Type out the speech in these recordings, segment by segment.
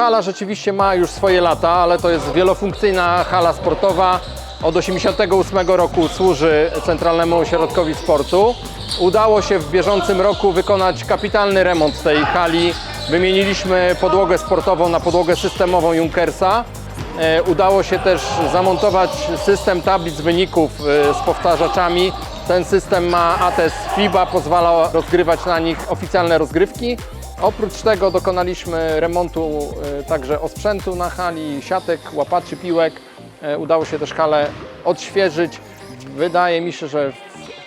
hala rzeczywiście ma już swoje lata, ale to jest wielofunkcyjna hala sportowa. Od 1988 roku służy Centralnemu Ośrodkowi Sportu. Udało się w bieżącym roku wykonać kapitalny remont tej hali. Wymieniliśmy podłogę sportową na podłogę systemową Junkersa. E, Udało się też zamontować system tablic wyników e, z powtarzaczami. Ten system ma ATES FIBA, pozwala rozgrywać na nich oficjalne rozgrywki. Oprócz tego dokonaliśmy remontu e, także osprzętu na hali, siatek, łapaczy, piłek. E, Udało się też halę odświeżyć. Wydaje mi się, że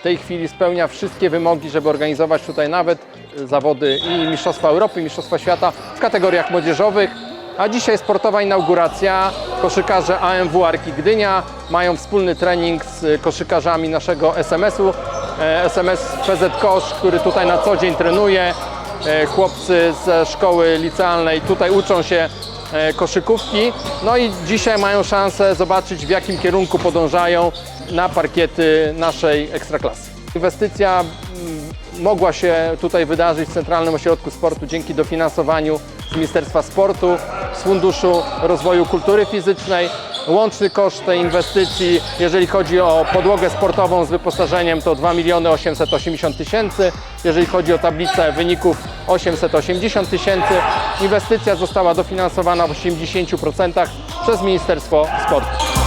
w tej chwili spełnia wszystkie wymogi, żeby organizować tutaj nawet e, zawody i Mistrzostwa Europy, i Mistrzostwa Świata w kategoriach młodzieżowych. A dzisiaj sportowa inauguracja. Koszykarze AMW Arki Gdynia mają wspólny trening z koszykarzami naszego SMS-u. SMS PZ Kosz, który tutaj na co dzień trenuje. E, Chłopcy ze szkoły licealnej tutaj uczą się e, koszykówki. No i dzisiaj mają szansę zobaczyć w jakim kierunku podążają na parkiety naszej ekstraklasy. Inwestycja mm, mogła się tutaj wydarzyć w Centralnym Ośrodku Sportu dzięki dofinansowaniu z Ministerstwa Sportu, z Funduszu Rozwoju Kultury Fizycznej. Łączny koszt tej inwestycji, jeżeli chodzi o podłogę sportową z wyposażeniem, to 2 miliony 880 tysięcy. Jeżeli chodzi o tablicę wyników, 880 tysięcy. Inwestycja została dofinansowana w 80% przez Ministerstwo Sportu.